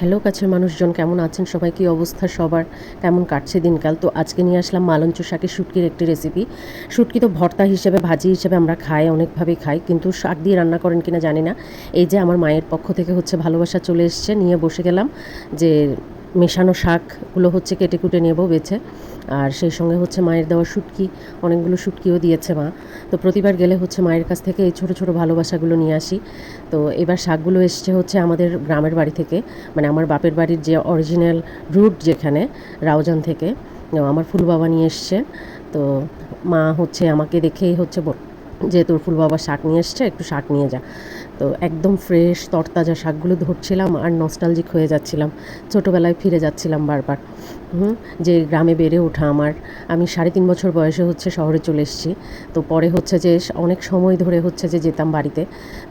Hello, কাছের মানুষজন, কেমন আছেন? সবাই কী অবস্থা? সবার কেমন কাটছে দিনকাল? তো আজকে নিয়ে আসলাম মালঞ্চ শাকের শুটকির একটি রেসিপি শুটকি তো ভর্তা হিসেবে, ভাজি হিসেবে আমরা খাই অনেকভাবে খাই, কিন্তু শাক দিয়ে রান্না করেন কিনা জানি না। এই যে আমার মায়ের পক্ষ থেকে হচ্ছে ভালোবাসা চলে এসছে, নিয়ে বসে গেলাম যে মেশানো শাকগুলো হচ্ছে কেটে কুটে নেব বেছে। আর সেই সঙ্গে হচ্ছে মায়ের দেওয়া শুটকি, অনেকগুলো শুটকিও দিয়েছে মা। তো প্রতিবার গেলে হচ্ছে মায়ের কাছ থেকে এই ছোটো ছোটো ভালোবাসাগুলো নিয়ে আসি। তো এবার শাকগুলো এসছে হচ্ছে আমাদের গ্রামের বাড়ি থেকে মানে আমার বাপের বাড়ির যে অরিজিনাল রুট যেখানে, রাউজান থেকে। আমার ফুল বাবা নিয়ে এসছে। তো মা হচ্ছে আমাকে দেখেই হচ্ছে যে তোর ফুল বাবা শাক নিয়ে এসছে একটু শাক নিয়ে যা। তো একদম ফ্রেশ তরতাজা শাকগুলো ধরছিলাম আর নস্টালজিক হয়ে যাচ্ছিলাম। ছোটোবেলায় ফিরে যাচ্ছিলাম বারবার। হুম, যে গ্রামে বেড়ে ওঠা আমার। আমি সাড়ে তিন বছর বয়সে হচ্ছে শহরে চলে এসেছি। তো পরে হচ্ছে যে অনেক সময় ধরে হচ্ছে যে যেতাম বাড়িতে।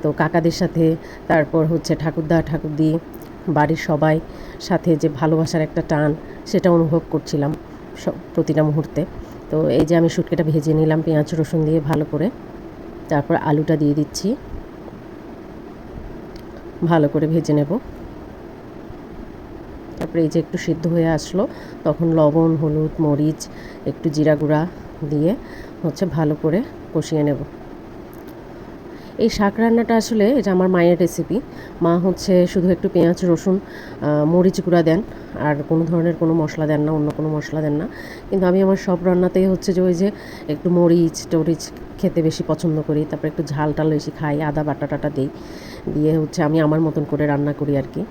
তো কাকাদের সাথে তারপর হচ্ছে ঠাকুরদা ঠাকুরদি বাড়ির সবাই সাথে যে ভালোবাসার একটা টান সেটা অনুভব করছিলাম সব প্রতিটা মুহূর্তে। তো এই যে আমি শুটকিটা ভেজে নিলাম পেঁয়াজ রসুন দিয়ে ভালো করে। তারপর আলুটা দিয়ে দিচ্ছি। ভালো করে ভেজে নেব। তারপরে এই যে একটু সিদ্ধ হয়ে আসলো, তখন লবণ, হলুদ, মরিচ, একটু জিরা গুঁড়া দিয়ে হচ্ছে ভালো করে কষিয়ে নেব। এই শাক রান্নাটা আসলে এটা আমার মায়ের রেসিপি মা হচ্ছে শুধু একটু পেঁয়াজ, রসুন মরিচ গুঁড়া দেন, আর কোনো ধরনের কোনো মশলা দেন না, অন্য কোনো মশলা দেন না। কিন্তু আমি আমার সব রান্নাতেই হচ্ছে যে ওই যে একটু মরিচ, টরিচ খেতে বেশি পছন্দ করি, তারপরে একটু ঝাল টাল বেশি খাই, আদা বাটা টাটা দিই, দিয়ে হচ্ছে আমি আমার মতন করে রান্না করি আর কি।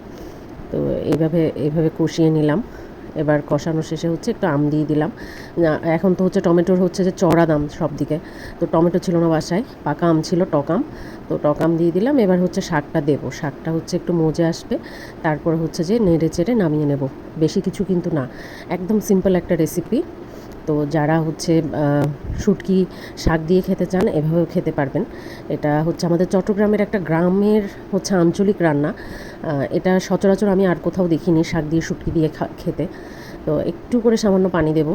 তো এইভাবে এইভাবে কষিয়ে নিলাম। এবার কষানো শেষে হচ্ছে একটু আম দিয়ে দিলাম। এখন তো হচ্ছে টমেটোর হচ্ছে যে চড়া দাম সব দিকে তো টমেটো ছিল না বাসায়, পাকা আম ছিল টকাম তো টকাম দিয়ে দিলাম, এবার হচ্ছে শাকটা দেবো। শাকটা হচ্ছে একটু মজে আসবে, তারপর হচ্ছে যে নেড়ে চেড়ে নামিয়ে নেব। বেশি কিছু কিন্তু না, একদম সিম্পল একটা রেসিপি তো যারা হচ্ছে শুটকি শাক দিয়ে খেতে চান, এভাবেও খেতে পারবেন। এটা হচ্ছে আমাদের চট্টগ্রামের একটা গ্রামের হচ্ছে আঞ্চলিক রান্না। এটা সচরাচর আমি আর কোথাও দেখিনি শাক দিয়ে শুটকি দিয়ে খেতে। তো একটু করে সামান্য পানি দেব,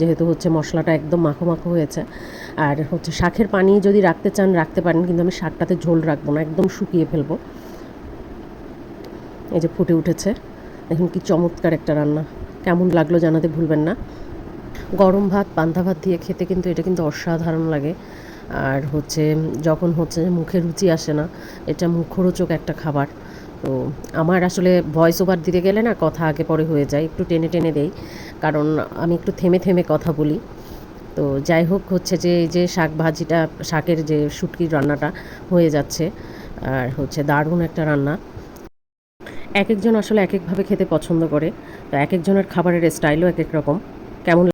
যেহেতু হচ্ছে মশলাটা একদম মাখো মাখো হয়েছে। আর হচ্ছে শাকের পানি যদি রাখতে চান, রাখতে পারেন, কিন্তু আমি শাকটাতে ঝোল রাখব না, একদম শুকিয়ে ফেলব। এই যে ফুটে উঠেছে। দেখুন কি চমৎকার একটা রান্না। কেমন লাগল জানাতে ভুলবেন না। গরম ভাত, পান্তা ভাত দিয়ে খেতে কিন্তু এটা কিন্তু অসাধারণ লাগে। আর হচ্ছে যখন হচ্ছে মুখে রুচি আসে না, এটা মুখরোচক একটা খাবার। তো আমার আসলে ভয়েস ওভার দিতে গেলে না কথা আগে পরে হয়ে যায়, একটু টেনে টেনে দেই। কারণ আমি একটু থেমে থেমে কথা বলি। তো যাই হোক হচ্ছে যে এই যে শাক ভাজিটা, শাকের যে শুটকির রান্নাটা হয়ে যাচ্ছে, আর হচ্ছে দারুণ একটা রান্না। এক একজন আসলে এক একভাবে খেতে পছন্দ করে। তো এক একজনের খাবারের স্টাইলও এক এক রকম। কেমন